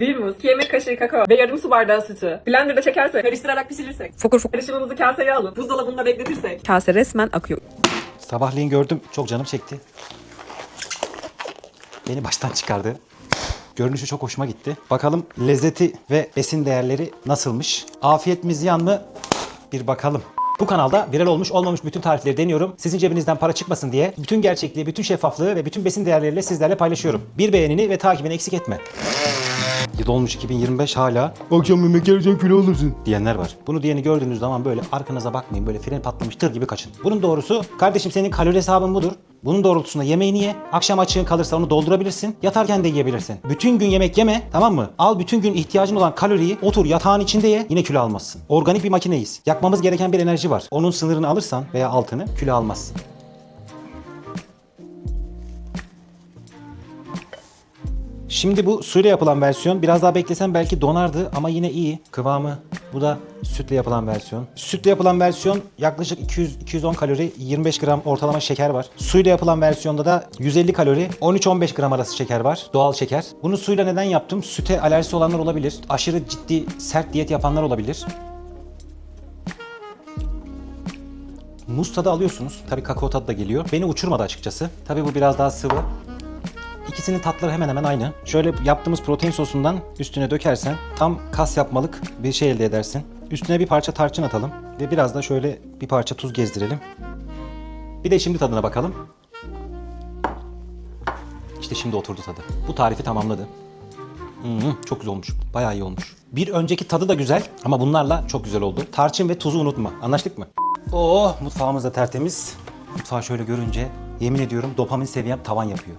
Bir muz, 2 yemek kaşığı kakao ve yarım su bardağı sütü. Blenderda çekersek, karıştırarak pişirirsek, Fokur fokur. karışımımızı kaseye alıp buzdolabında bekletirsek. Kase resmen akıyor. Sabahleyin gördüm. Çok canım çekti. Beni baştan çıkardı. Görünüşü çok hoşuma gitti. Bakalım lezzeti ve besin değerleri nasılmış? Afiyet mi ziyan mı? Bir bakalım. Bu kanalda viral olmuş olmamış bütün tarifleri deniyorum. Sizin cebinizden para çıkmasın diye bütün gerçekliği, bütün şeffaflığı ve bütün besin değerleriyle sizlerle paylaşıyorum. Bir beğenini ve takibini eksik etme. Yıl olmuş 2025 hala akşam yemek yersen kilo alırsın diyenler var. Bunu diyeni gördüğünüz zaman böyle arkanıza bakmayın böyle fren patlamış tır gibi kaçın. Bunun doğrusu kardeşim senin kalori hesabın budur. Bunun doğrultusunda yemeğini ye. Akşam açığın kalırsa onu doldurabilirsin. Yatarken de yiyebilirsin. Bütün gün yemek yeme tamam mı? Al bütün gün ihtiyacın olan kaloriyi otur yatağın içinde ye yine kilo almazsın. Organik bir makineyiz. Yakmamız gereken bir enerji var. Onun sınırını alırsan veya altını kilo almazsın. Şimdi bu suyla yapılan versiyon biraz daha beklesem belki donardı ama yine iyi. Kıvamı bu da sütle yapılan versiyon. Sütle yapılan versiyon yaklaşık 200-210 kalori, 25 gram ortalama şeker var. Suyla yapılan versiyonda da 150 kalori, 13-15 gram arası şeker var. Doğal şeker. Bunu suyla neden yaptım? Süte alerjisi olanlar olabilir. Aşırı ciddi sert diyet yapanlar olabilir. Muz tadı alıyorsunuz. Tabii kakao tadı da geliyor. Beni uçurmadı açıkçası. Tabii bu biraz daha sıvı. İkisinin tatları hemen hemen aynı. Şöyle yaptığımız protein sosundan üstüne dökersen tam kas yapmalık bir şey elde edersin. Üstüne bir parça tarçın atalım ve biraz da şöyle bir parça tuz gezdirelim. Bir de şimdi tadına bakalım. İşte şimdi oturdu tadı. Bu tarifi tamamladı. Hmm, çok güzel olmuş. Bayağı iyi olmuş. Bir önceki tadı da güzel ama bunlarla çok güzel oldu. Tarçın ve tuzu unutma. Anlaştık mı? Oh mutfağımız da tertemiz. Mutfağı şöyle görünce yemin ediyorum dopamin seviyem tavan yapıyor.